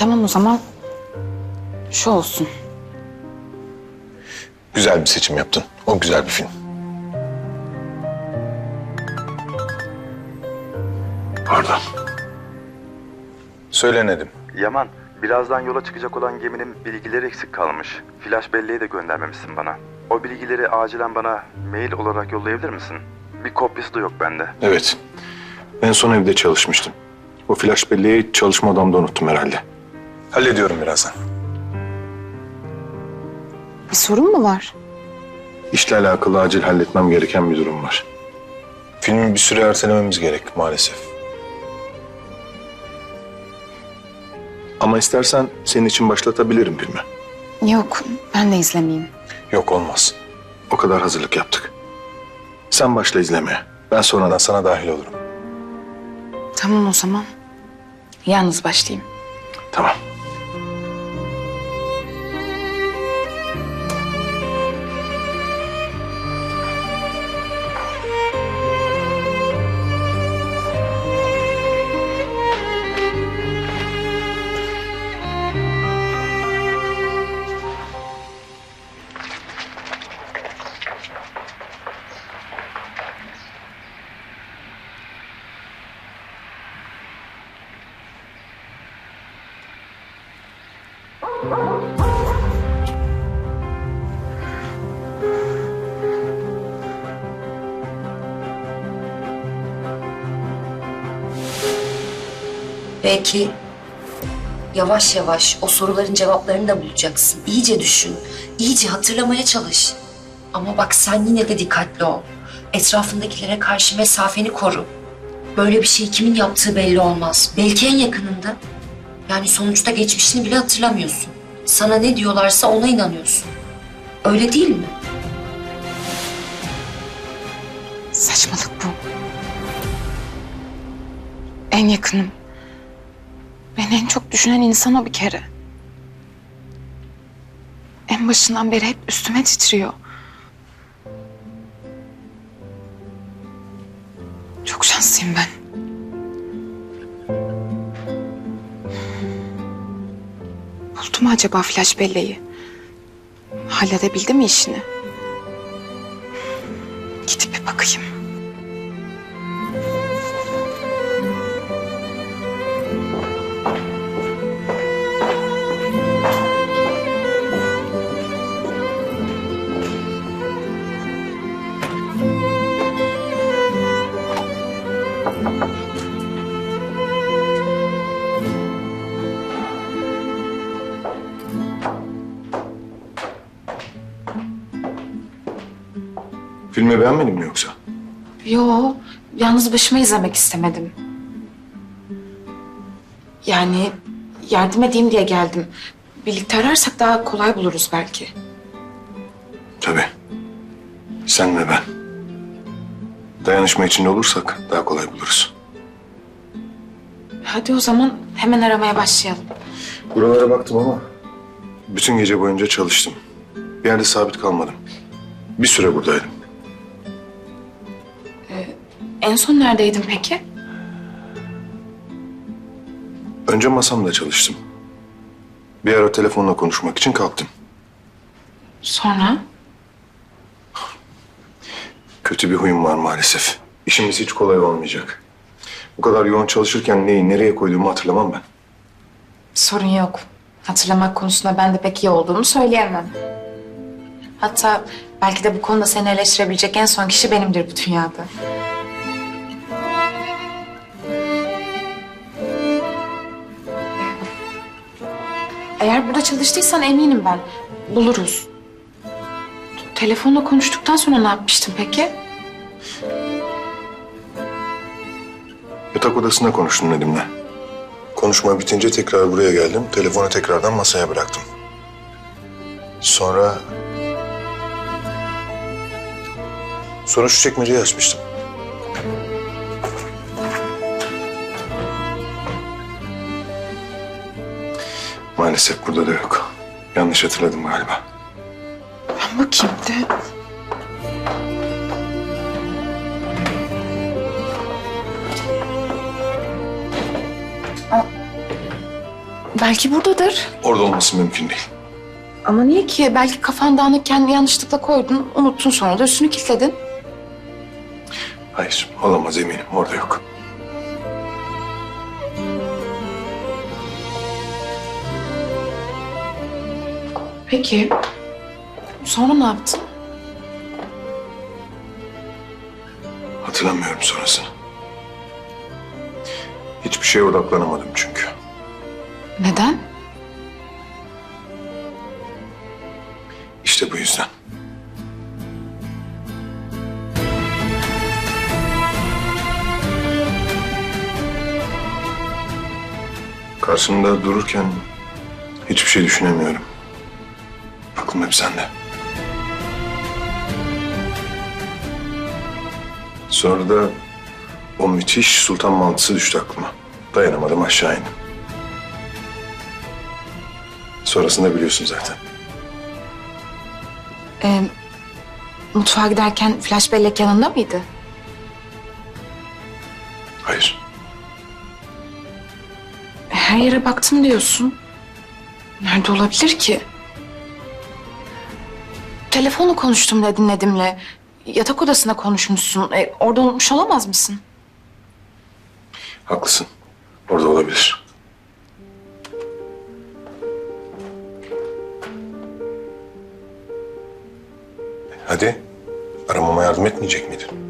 Tamam o zaman şu olsun. Güzel bir seçim yaptın. O güzel bir film. Pardon. Söyle Nedim. Yaman, birazdan yola çıkacak olan geminin bilgileri eksik kalmış. Flash belleği de göndermemişsin bana. O bilgileri acilen bana mail olarak yollayabilir misin? Bir kopyası da yok bende. Evet. En son evde çalışmıştım. O flash belleği çalışma odamda unuttum herhalde. Hallediyorum birazdan. Bir sorun mu var? İşle alakalı acil halletmem gereken bir durum var. Filmi bir süre ertelememiz gerek maalesef. Ama istersen senin için başlatabilirim filmi. Yok ben de izlemeyeyim. Yok olmaz. O kadar hazırlık yaptık. Sen başla izlemeye. Ben sonradan sana dahil olurum. Tamam o zaman. Yalnız başlayayım. Tamam. Belki yavaş yavaş o soruların cevaplarını da bulacaksın. İyice düşün, iyice hatırlamaya çalış. Ama bak sen yine de dikkatli ol. Etrafındakilere karşı mesafeni koru. Böyle bir şey kimin yaptığı belli olmaz. Belki en yakınında. Yani sonuçta geçmişini bile hatırlamıyorsun. Sana ne diyorlarsa ona inanıyorsun. Öyle değil mi? Saçmalık bu. En yakınım. Beni en çok düşünen insan o bir kere. En başından beri hep üstüme titriyor. Çok şanslıyım ben. Acaba flash belleği? Halledebildi mi işini? Gidip bir bakayım. Filmi beğenmedin mi yoksa? Yo, yalnız başıma izlemek istemedim. Yani yardım edeyim diye geldim. Birlikte ararsak daha kolay buluruz belki. Tabii. Sen ve ben. Dayanışma içinde olursak daha kolay buluruz. Hadi o zaman hemen aramaya başlayalım. Buralara baktım ama bütün gece boyunca çalıştım. Bir yerde sabit kalmadım. Bir süre buradaydım. En son neredeydin peki? Önce masamda çalıştım. Bir ara telefonla konuşmak için kalktım. Sonra? Kötü bir huyum var maalesef. İşimiz hiç kolay olmayacak. Bu kadar yoğun çalışırken neyi nereye koyduğumu hatırlamam ben. Sorun yok. Hatırlamak konusunda ben de pek iyi olduğumu söyleyemem. Hatta belki de bu konuda seni eleştirebilecek en son kişi benimdir bu dünyada. Eğer burada çalıştıysan eminim ben. Buluruz. Telefonla konuştuktan sonra ne yapmıştın peki? Yatak odasında konuştum Nedim'le. Konuşma bitince tekrar buraya geldim. Telefonu tekrardan masaya bıraktım. Sonra... Sonra şu çekmeceyi açmıştım. Maalesef burada da yok. Yanlış hatırladım galiba. Ben bakayım de. Aa, Belki buradadır. Orada olması mümkün değil. Ama niye ki? Belki kafan dağınıkken yanlışlıkla koydun, unuttun sonra da üstünü kilitledin. Hayır, olamaz eminim. Orada yok. Peki. Sonra ne yaptın? Hatırlamıyorum sonrasını. Hiçbir şeye odaklanamadım çünkü. Neden? İşte bu yüzden. Karşında dururken hiçbir şey düşünemiyorum. Aklım hep sende. Sonra da o müthiş sultan mantısı düştü aklıma. Dayanamadım aşağı indim. Sonrasında biliyorsun zaten. Ee, mutfağa giderken flash bellek yanında mıydı? Hayır. Her yere baktım diyorsun. Nerede olabilir ki? Telefonla konuştum dedin Nedim'le. Yatak odasında konuşmuşsun. E, orada unutmuş olamaz mısın? Haklısın. Orada olabilir. Hadi. Aramama yardım etmeyecek miydin?